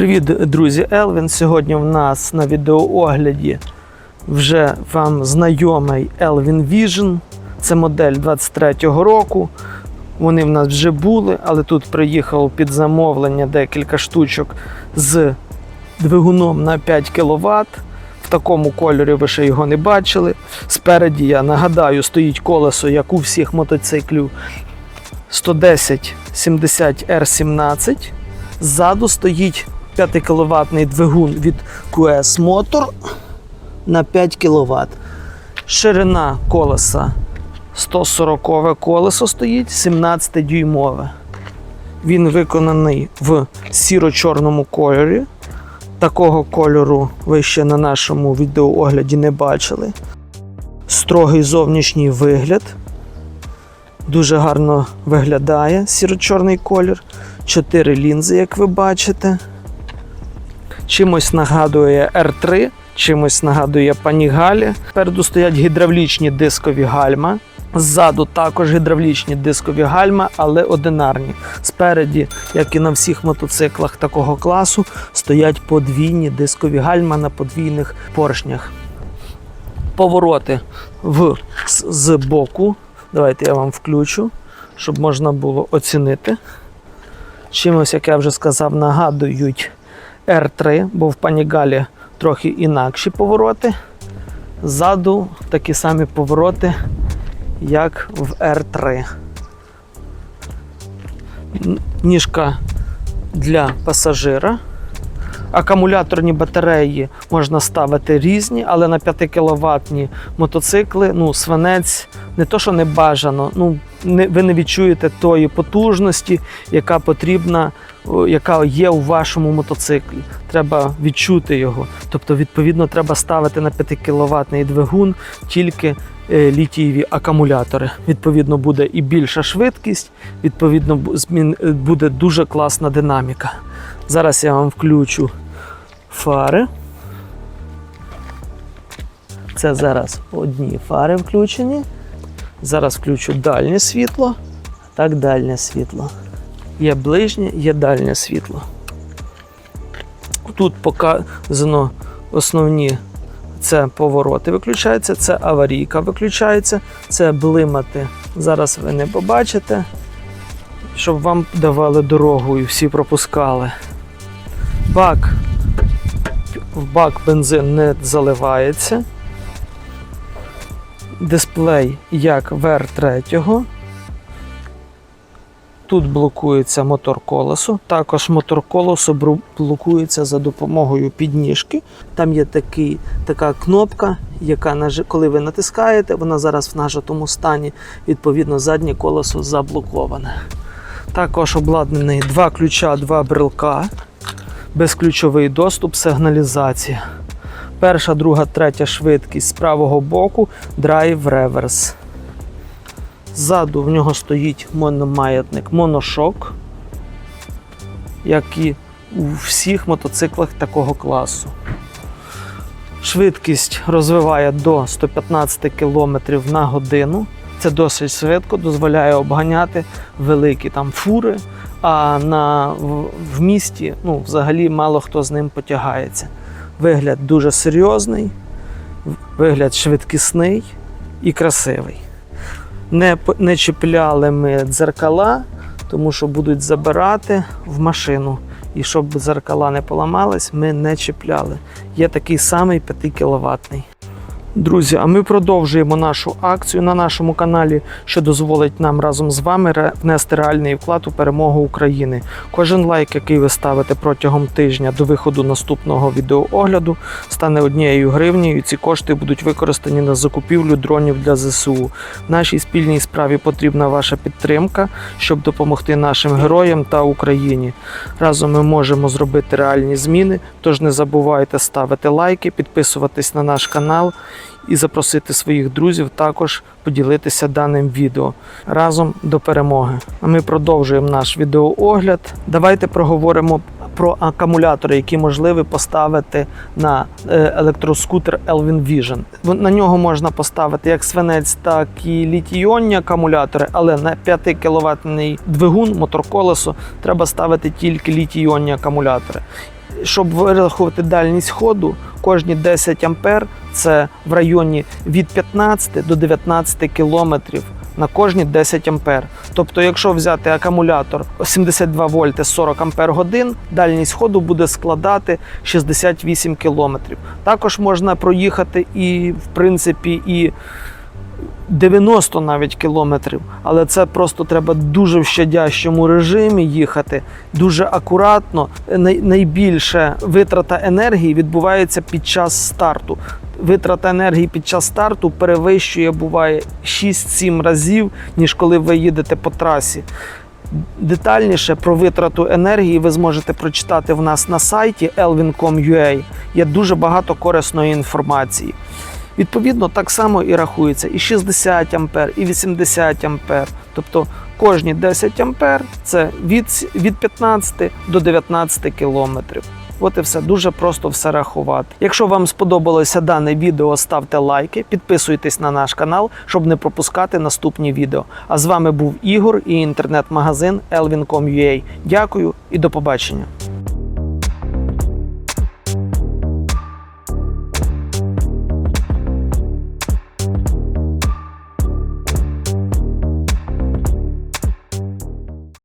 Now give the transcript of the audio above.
Привіт, друзі! Елвін. Сьогодні в нас на відеоогляді вже вам знайомий Elvin Vision. Це модель 23-го року. Вони в нас вже були, але тут приїхало під замовлення декілька штучок з двигуном на 5 кВт. В такому кольорі ви ще його не бачили. Спереді, я нагадаю, стоїть колесо, як у всіх мотоциклів 110 70 R17. Ззаду стоїть 5 кВт двигун від QS Motor на 5 кВт. Ширина колеса 140 колесо стоїть, 17-дюймове. Він виконаний в сіро-чорному кольорі. Такого кольору ви ще на нашому відеоогляді не бачили. Строгий зовнішній вигляд. Дуже гарно виглядає сіро-чорний колір. Чотири лінзи, як ви бачите. Чимось нагадує R3, чимось нагадує Panigale. Спереду стоять гідравлічні дискові гальма. Ззаду також гідравлічні дискові гальма, але одинарні. Спереді, як і на всіх мотоциклах такого класу, стоять подвійні дискові гальма на подвійних поршнях. Повороти в, з, з боку. Давайте я вам включу, щоб можна було оцінити. Чимось, як я вже сказав, нагадують R3, бо в Панігалі трохи інакші повороти. Ззаду такі самі повороти, як в R3. Ніжка для пасажира. Акумуляторні батареї можна ставити різні, але на 5 кВт мотоцикли, ну, свинець не то, що не бажано, ну, не, ви не відчуєте тої потужності, яка потрібна, яка є у вашому мотоциклі. Треба відчути його. Тобто, відповідно, треба ставити на 5 кВт двигун тільки літієві акумулятори. Відповідно, буде і більша швидкість, відповідно, е, буде дуже класна динаміка. Зараз я вам включу фари. Це зараз одні фари включені. Зараз включу дальнє світло, так дальнє світло. Є ближнє, є дальнє світло. Тут показано основні це повороти виключаються, це аварійка виключається, це блимати. Зараз ви не побачите, щоб вам давали дорогу і всі пропускали. Бак. В бак бензин не заливається. Дисплей як VR3. Тут блокується мотор колесо. Також мотор колесо блокується за допомогою підніжки. Там є такий, така кнопка, яка коли ви натискаєте, вона зараз в нажатому стані. Відповідно, заднє колесо заблоковане. Також обладнаний два ключа, два брелка, безключовий доступ, сигналізація. Перша, друга, третя швидкість з правого боку, драйв реверс. Ззаду в нього стоїть мономаятник моношок, як і у всіх мотоциклах такого класу. Швидкість розвиває до 115 км на годину. Це досить швидко, дозволяє обганяти великі там фури, а на, в, в місті ну, взагалі мало хто з ним потягається. Вигляд дуже серйозний, вигляд швидкісний і красивий. Не, не чіпляли ми дзеркала, тому що будуть забирати в машину. І щоб дзеркала не поламались, ми не чіпляли. Є такий самий 5 кВт. Друзі, а ми продовжуємо нашу акцію на нашому каналі, що дозволить нам разом з вами внести реальний вклад у перемогу України. Кожен лайк, який ви ставите протягом тижня до виходу наступного відеоогляду, стане однією гривнею. і Ці кошти будуть використані на закупівлю дронів для ЗСУ. Нашій спільній справі потрібна ваша підтримка, щоб допомогти нашим героям та Україні. Разом ми можемо зробити реальні зміни. Тож не забувайте ставити лайки, підписуватись на наш канал і запросити своїх друзів також поділитися даним відео разом до перемоги. А ми продовжуємо наш відеоогляд. Давайте проговоримо про акумулятори, які можливі поставити на е, електроскутер Elvin Vision. На нього можна поставити як свинець, так і літій-іонні акумулятори, але на 5 кВт двигун, мотор колесо треба ставити тільки літій-іонні акумулятори. щоб вирахувати дальність ходу, кожні 10 ампер це в районі від 15 до 19 кілометрів на кожні 10 ампер. Тобто, якщо взяти акумулятор 72 вольти 40 ампер годин, дальність ходу буде складати 68 кілометрів. Також можна проїхати і, в принципі, і 90 навіть кілометрів, але це просто треба дуже в щадящому режимі їхати, дуже акуратно. Найбільше витрата енергії відбувається під час старту. Витрата енергії під час старту перевищує буває 6-7 разів, ніж коли ви їдете по трасі. Детальніше про витрату енергії ви зможете прочитати в нас на сайті elvin.com.ua. Є дуже багато корисної інформації. Відповідно, так само і рахується і 60 ампер, і 80 ампер. Тобто кожні 10 ампер це від, від 15 до 19 кілометрів. От і все дуже просто все рахувати. Якщо вам сподобалося дане відео, ставте лайки, підписуйтесь на наш канал, щоб не пропускати наступні відео. А з вами був Ігор і інтернет-магазин elvin.com.ua. Дякую і до побачення.